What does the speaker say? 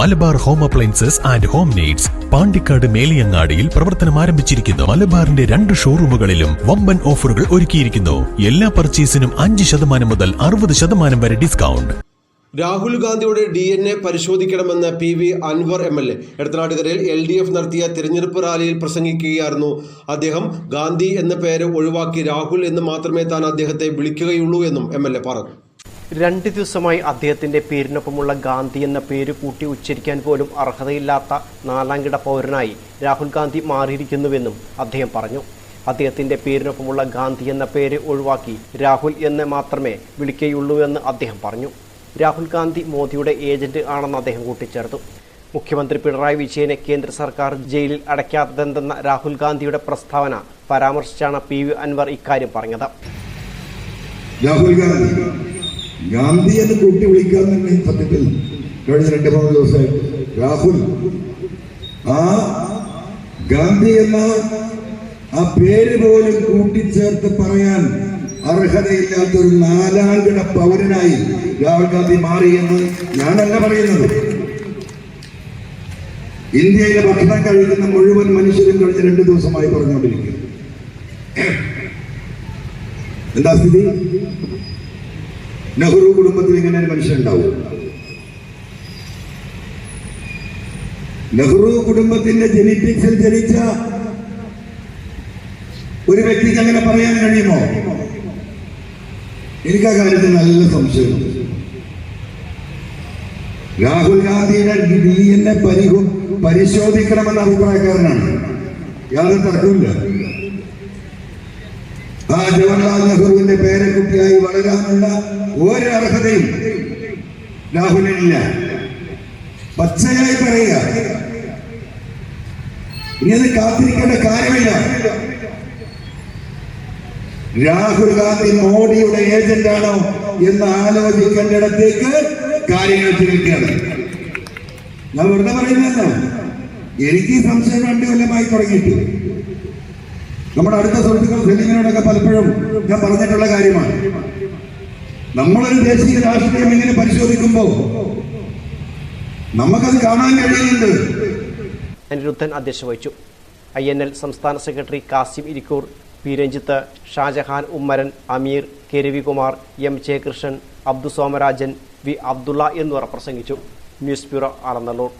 Malabar home appliances and home needs Pandikkad മേലിയങ്ങാടിയിൽ പ്രവർത്തനം ആരംഭിച്ചിരിക്കുന്നു. മലബാറിന്റെ രണ്ട് ഷോറൂമുകളിലും വമ്പൻ ഓഫറുകൾ ഒരുക്കിയിരിക്കുന്നു. എല്ലാ പർച്ചേസിനും അഞ്ച് ശതമാനം മുതൽ അറുപത് ശതമാനം വരെ ഡിസ്കൗണ്ട്. രാഹുൽ ഗാന്ധിയുടെ D N A പരിശോധിക്കണമെന്ന് P V Anvar M L A എടത്തനാട്ടുകരയിൽ L D F നടത്തിയ തിരഞ്ഞെടുപ്പ് റാലിയിൽ പ്രസംഗിക്കുകയായിരുന്നു. അദ്ദേഹം ഗാന്ധി എന്ന പേര് ഒഴിവാക്കി രാഹുൽ എന്ന് മാത്രമേ താൻ അദ്ദേഹത്തെ വിളിക്കുകയുള്ളൂ എന്നും എം എൽ എ പറഞ്ഞു. രണ്ട് ദിവസമായി അദ്ദേഹത്തിന്റെ പേരിനൊപ്പമുള്ള ഗാന്ധി എന്ന പേര് കൂട്ടി ഉച്ചരിക്കാൻ പോലും അർഹതയില്ലാത്ത നാലാംകിട പൗരനായി രാഹുൽ ഗാന്ധി മാറിയിരിക്കുന്നുവെന്നും അദ്ദേഹം പറഞ്ഞു. അദ്ദേഹത്തിന്റെ പേരിനൊപ്പമുള്ള ഗാന്ധി എന്ന പേര് ഒഴിവാക്കി രാഹുൽ എന്ന് മാത്രമേ വിളിക്കുകയുള്ളൂവെന്ന് അദ്ദേഹം പറഞ്ഞു. രാഹുൽ ഗാന്ധി മോദിയുടെ ഏജന്റ് ആണെന്ന് അദ്ദേഹം കൂട്ടിച്ചേർത്തു. മുഖ്യമന്ത്രി പിണറായി വിജയനെ കേന്ദ്ര സർക്കാർ ജയിലിൽ അടയ്ക്കാത്തതെന്തെന്ന രാഹുൽ ഗാന്ധിയുടെ പ്രസ്താവന പരാമർശിച്ചാണ് പി വി അൻവർ ഇക്കാര്യം പറഞ്ഞത്. രാഹുൽ ഗാന്ധി ഗാന്ധി എന്ന് കൂട്ടി വിളിക്കാൻ തന്നെ സത്യത്തിൽ കഴിഞ്ഞ രണ്ട് മൂന്ന് ദിവസമായിട്ട്. രാഹുൽ ആ ഗാന്ധി എന്ന ആ പേര് പോലും കൂട്ടിച്ചേർത്ത് പറയാൻ അർഹതയില്ലാത്ത ഒരു നാലാംകിട പൗരനായി രാഹുൽ ഗാന്ധി മാറി എന്ന് ഞാനല്ല പറയുന്നത്. ഇന്ത്യയിലെ ഭക്ഷണം കഴിക്കുന്ന മുഴുവൻ മനുഷ്യരും കഴിഞ്ഞ രണ്ട് ദിവസമായി പറഞ്ഞുകൊണ്ടിരിക്കുന്നു. എന്താ സ്ഥിതി? നെഹ്റു കുടുംബത്തിൽ ഇങ്ങനെ ഒരു മനുഷ്യൻ ഉണ്ടാവും. നെഹ്റു കുടുംബത്തിന്റെ ജനറ്റിക്സിൽ ജനിച്ച ഒരു വ്യക്തിക്ക് അങ്ങനെ പറയാൻ കഴിയുമോ? എനിക്ക് ആ കാര്യത്തിൽ നല്ല സംശയം. രാഹുൽ ഗാന്ധിയുടെ ഡി എൻ എ പരിശോധിക്കണമെന്ന അഭിപ്രായക്കാരനാണ്. യാതൊരു തർക്കമില്ല ജവഹർലാൽ നെഹ്റുവിന്റെ പേരക്കുട്ടിയായി വളരാനുള്ള ഒരു അർഹതയും രാഹുലിനില്ല. പച്ചയായി പറയുക. ഇനി അത് കാത്തിരിക്കേണ്ട കാര്യമില്ല. രാഹുൽ ഗാന്ധി മോഡിയുടെ ഏജന്റ് ആണോ എന്ന് ആലോചിക്കേണ്ടിടത്തേക്ക് കാര്യങ്ങൾ തിരിക്കുകയാണ്. ഞാൻ വെറുതെ പറയുന്നതല്ല. എനിക്ക് സംശയം രണ്ടു കൊല്ലമായി തുടങ്ങിയിട്ട്. നമ്മുടെ അടുത്ത സുഹൃത്തുക്കൾ സലീമിനോടൊക്കെ പലപ്പോഴും ഞാൻ പറഞ്ഞിട്ടുള്ള കാര്യമാണ്. നമ്മളൊരു ദേശീയ രാഷ്ട്രീയം ഇങ്ങനെ പരിശോധിക്കുമ്പോൾ നമുക്കത് കാണാൻ കഴിയുന്നുണ്ട്. അനിരുദ്ധൻ അധ്യക്ഷ വഹിച്ചു. ഐ എൻ എൽ സംസ്ഥാന secretary Kasim Irikkur P Ranjith Shajahan Ummaran Ameer K Ravikumar M Jayakrishnan അബ്ദുസോമരാജൻ V Abdulla എന്നിവർ പ്രസംഗിച്ചു. News bureau Alanthallur.